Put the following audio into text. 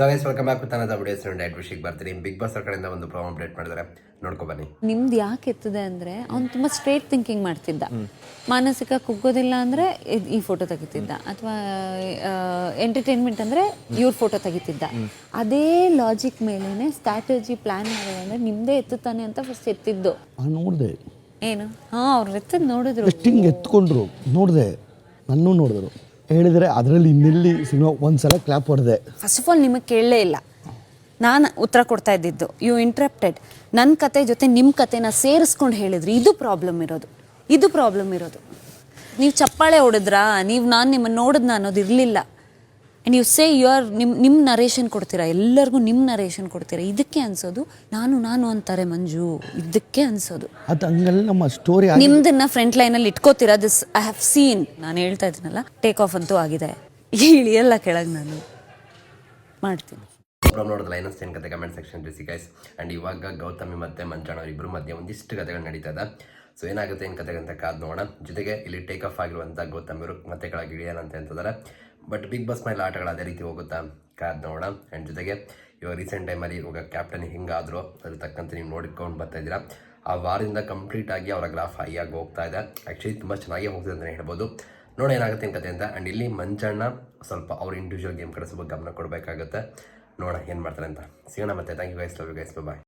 So guys welcome back with video videos diet ವಿಷಯಕ್ಕೆ ಬರ್ತೀನಿ Bigg boss ಅವ್ರ ಕಡೆಯಿಂದ ಒಂದು ಪ್ರೋಮೋ ಅಪ್ಡೇಟ್ ಮಾಡಿದ್ದಾರೆ. ನೋಡ್ಕೊ ಬನ್ನಿ. ನಿಮ್ದು ಯಾಕೆ ಎತ್ತದೆ ಅಂದ್ರೆ ಅವ್ನು ತುಂಬಾ ಸ್ಟ್ರೇಟ್ ಥಿಂಕಿಂಗ್ ಮಾಡ್ತಿದ್ದ. ಮಾನಸಿಕ ಕುಗ್ಗೋದಿಲ್ಲ ಅಂದ್ರೆ ಈ ಫೋಟೋ ತೆಗಿತಿದ್ದ. ಅಥವಾ ಎಂಟರ್ಟೈನ್ಮೆಂಟ್ ಅಂದ್ರೆ ಇವ್ರ ಫೋಟೋ ತೆಗಿತಿದ್ದ. ಅದೇ ಲಾಜಿಕ್ ಮೇಲೇನೆ ಸ್ಟ್ರಾಟಜಿ ಪ್ಲಾನ್ ಮಾಡೋದಂದ್ರೆ ನಿಮ್ದೇ ಎತ್ತುತ್ತಾನೆ ಅಂತ ಫಸ್ಟ್ ಎತ್ತಿದ್ದು. ನೋಡಿದೆ. ಏನು? ಹಾ ಅವ್ರು ಎತ್ತದ್ ನೋಡಿದ್ರು. ಎತ್ಕೊಂಡ್ರು. ನೋಡಿದೆ. ನನ್ನೂ ನೋಡಿದ್ರು. ಹೇಳಿದರೆ ಅದರಲ್ಲಿ ನಿಲ್ಲಿ ಸಿನಿಮಾ ಒಂದ್ಸಲ ಕ್ಲಾಪ್ ಹೊಡೆದೆ. ಫಸ್ಟ್ ಆಫ್ ಆಲ್ ನಿಮಗೆ ಕೇಳಲೇ ಇಲ್ಲ. ನಾನು ಉತ್ತರ ಕೊಡ್ತಾ ಇದ್ದಿದ್ದು ಯು ಇಂಟ್ರಪ್ಟೆಡ್ ನನ್ನ ಕತೆ ಜೊತೆ ನಿಮ್ಮ ಕತೆನ ಸೇರಿಸ್ಕೊಂಡು ಹೇಳಿದ್ರಿ ಇದು ಪ್ರಾಬ್ಲಮ್ ಇರೋದು. ಇದು ಪ್ರಾಬ್ಲಮ್ ಇರೋದು. ನೀವು ಚಪ್ಪಾಳೆ ಹೊಡೆದ್ರಾ? ನೀವು ನಾನು ನಿಮ್ಮನ್ನು ನೋಡಿದ್ನ ಅನ್ನೋದು ಇರಲಿಲ್ಲ. ನೀವು ಸೇ ಯು ಆರ್ ನಿಮ್ಮ ನಿಮ್ಮ ನರೇಷನ್ ಕೊಡ್ತೀರಾ? ಎಲ್ಲರಿಗೂ ನಿಮ್ಮ ನರೇಷನ್ ಕೊಡ್ತೀರಾ? ಇದಕ್ಕೆ ಅನ್ಸೋದು ನಾನು ನಾನು ಅಂತಾರೆ ಮಂಜು. ಇದಕ್ಕೆ ಅನ್ಸೋದು. ಅದು ಹಂಗಲ್ಲ ನಮ್ಮ ಸ್ಟೋರಿ ನಿಮ್ದನ್ನ ಫ್ರಂಟ್ ಲೈನಲ್ಲಿ ಇಟ್ಕೋತೀರಾ? ದಿಸ್ ಐ ಹ್ಯಾವ್ ಸೀನ್ ನಾನು ಹೇಳ್ತಾ ಇದ್ದೀನಲ್ಲ ಟೇಕ್ ಆಫ್ ಅಂತೂ ಆಗಿದೆ. ಇಳಿಯಲ್ಲ ಕೆಳಗೆ ನಾನು ಮಾಡ್ತೀನಿ. ಪ್ರೋಮ್ ನೋಡಿದ್ರೆ ಏನಷ್ಟು ಏನು ಕತೆ ಕಮೆಂಟ್ ಸೆಕ್ಷನ್ ತಿಳಿಸಿ ಗೈಸ್ ಆ್ಯಂಡ್ ಇವಾಗ ಗೌತಮಿ ಮತ್ತು ಮಂಜಾಣ ಅವರಿಬ್ಬರು ಮಧ್ಯೆ ಒಂದಿಷ್ಟು ಕತೆಗಳು ನಡೀತಾ ಇದೆ. ಸೊ ಏನಾಗುತ್ತೆ ಏನು ಕತೆ ಅಂತ ಕಾದು ನೋಡೋಣ. ಜೊತೆಗೆ ಇಲ್ಲಿ ಟೇಕ್ ಆಫ್ ಆಗಿರುವಂಥ ಗೌತಮಿರು ಮತ್ತೆ ಕೆಳಗೆ ಇಳಿಯೋಣ ಅಂತ ಅಂತಿದ್ದಾರೆ ಬಟ್ ಬಿಗ್ ಬಾಸ್ ಮೇಲೆ ಆಟಗಳು ಅದೇ ರೀತಿ ಹೋಗುತ್ತಾ? ಕಾರ್ ನೋಡೋಣ. ಆ್ಯಂಡ್ ಜೊತೆಗೆ ಇವಾಗ ರೀಸೆಂಟ್ ಟೈಮಲ್ಲಿ ಇವಾಗ ಕ್ಯಾಪ್ಟನ್ ಹಿಂಗಾದ್ರು ಅದ್ರ ತಕ್ಕಂತೆ ನೀವು ನೋಡಿಕೊಂಡು ಬರ್ತಾ ಇದ್ದೀರಾ. ಆ ವಾರದಿಂದ ಕಂಪ್ಲೀಟ್ ಆಗಿ ಅವರ ಗ್ರಾಫ್ ಹೈ ಆಗಿ ಹೋಗ್ತಾ ಇದೆ. ಆ್ಯಕ್ಚುಲಿ ತುಂಬ ಚೆನ್ನಾಗಿ ಹೋಗ್ತಿದೆ ಅಂತಲೇ ಹೇಳ್ಬೋದು. ನೋಡೋ ಏನಾಗುತ್ತೆ ಏನು ಕತೆ ಅಂತ. ಆ್ಯಂಡ್ ಇಲ್ಲಿ ಮಂಜಣ್ಣ ಸ್ವಲ್ಪ ಅವ್ರ ಇಂಡಿವಿಜುವಲ್ ಗೇಮ್ ಕಡೆ ಸ್ವಲ್ಪ ಗಮನ ಕೊಡಬೇಕಾಗುತ್ತೆ. ನೋಡೋಣ ಏನು ಮಾಡ್ತಾರೆ ಅಂತ. ಸಿಗೋಣ ಮತ್ತೆ. Thank you guys love you guys bye